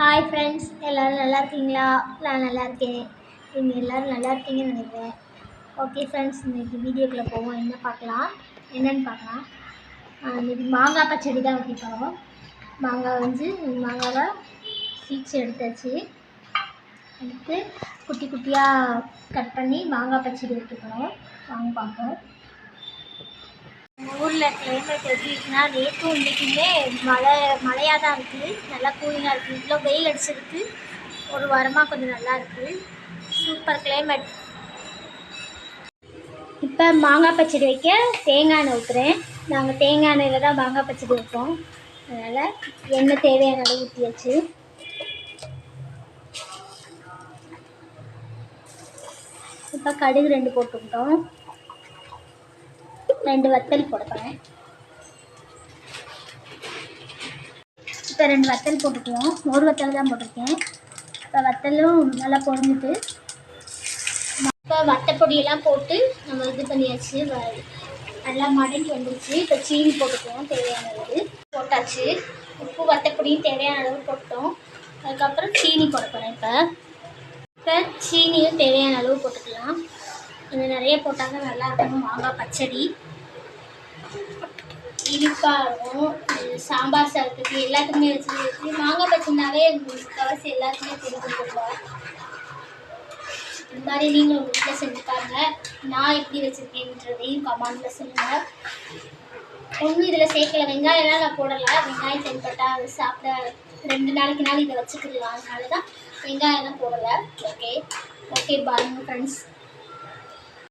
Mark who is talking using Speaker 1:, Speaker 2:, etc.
Speaker 1: Hi friends எல்லோரும் நல்லா இருக்கீங்களா? நான் நல்லா இருக்கேன். நீங்கள் எல்லோரும் நல்லா இருக்கீங்கன்னு நினைக்கிறேன். ஓகே ஃப்ரெண்ட்ஸ் இன்றைக்கி வீடியோக்குள்ளே போவோம். என்ன பார்க்கலாம்? என்னென்னு பார்க்கலாம். இன்றைக்கி மாங்காய் பச்சடி தான் வைக்க மாங்காய் வந்து மாங்காவை சீச்சு எடுத்தாச்சு. எடுத்து குட்டி குட்டியாக கட் பண்ணி மாங்காய் பச்சடி வைக்க வாங்க பார்ப்போம். ஸ்கூலில் ஊரில் கிளைமேட் எப்படி இருக்குன்னா நேற்றும் இன்றைக்குமே மழை மழையாக தான் இருக்குது நல்லா கூலிங்காக இருக்குது இவ்வளோ வெயில் அடிச்சிருக்கு. ஒரு வாரமாக கொஞ்சம் நல்லா இருக்குது சூப்பர் கிளைமேட் இப்போ மாங்காய் பச்சடி வைக்க தேங்காய் எண்ணெய் ஊற்றுறேன் நாங்கள் தேங்காய் எண்ணெயில் தான் மாங்காய் பச்சடி வைப்போம். அதனால் எண்ணெய் தேவையான அளவு ஊற்றியாச்சு இப்போ கடுகு ரெண்டு போட்டுக்கிட்டோம். ரெண்டு வத்தல் போட போகிறேன் இப்போ ரெண்டு வத்தல் போட்டுக்குவோம். ஒரு வத்தல் தான் போட்டிருக்கேன். இப்போ வத்தலும் நல்லா பொரிஞ்சிட்டு இப்போ வத்தப்பொடியெல்லாம் போட்டு நம்ம இது பண்ணியாச்சு. வ- நல்லா மடங்கி வந்துருச்சு. இப்போ சீனி போட்டுக்குவோம் தேவையான அளவு. போட்டாச்சு. உப்பு வத்தப்பொடியும் தேவையான அளவு போட்டோம். அதுக்கப்புறம் சீனி போட போகிறேன் இப்போ. இப்போ சீனியும் தேவையான அளவு போட்டுக்கலாம். கொஞ்சம் நிறைய போட்டாங்க. நல்லா இருக்கும் மாங்காய் பச்சடி. இனிப்பாக சாம்பார் சாதத்துக்கு எல்லாத்துக்குமே வச்சு மாங்காய் பச்சைனாவே முக்கால்வாசி எல்லாத்துக்குமே தெரிஞ்சு பொதுவாக இந்த மாதிரி நீங்களும் உங்கள் வீட்டில் செஞ்சு பாருங்க. நான் எப்படி வச்சுருக்கேன்றதையும் கமாண்டில் சொல்லுங்கள் ஒன்றும் இதில் சேர்க்கல. வெங்காயம்லாம் நான் போடலை. வெங்காயம் தென்பட்டால் அது சாப்பிட ரெண்டு நாளைக்கு நாள் இதை வச்சுக்கலாம் அதனால தான் வெங்காயம்லாம் போடலை. ஓகே ஓகே பாருங்க ஃப்ரெண்ட்ஸ்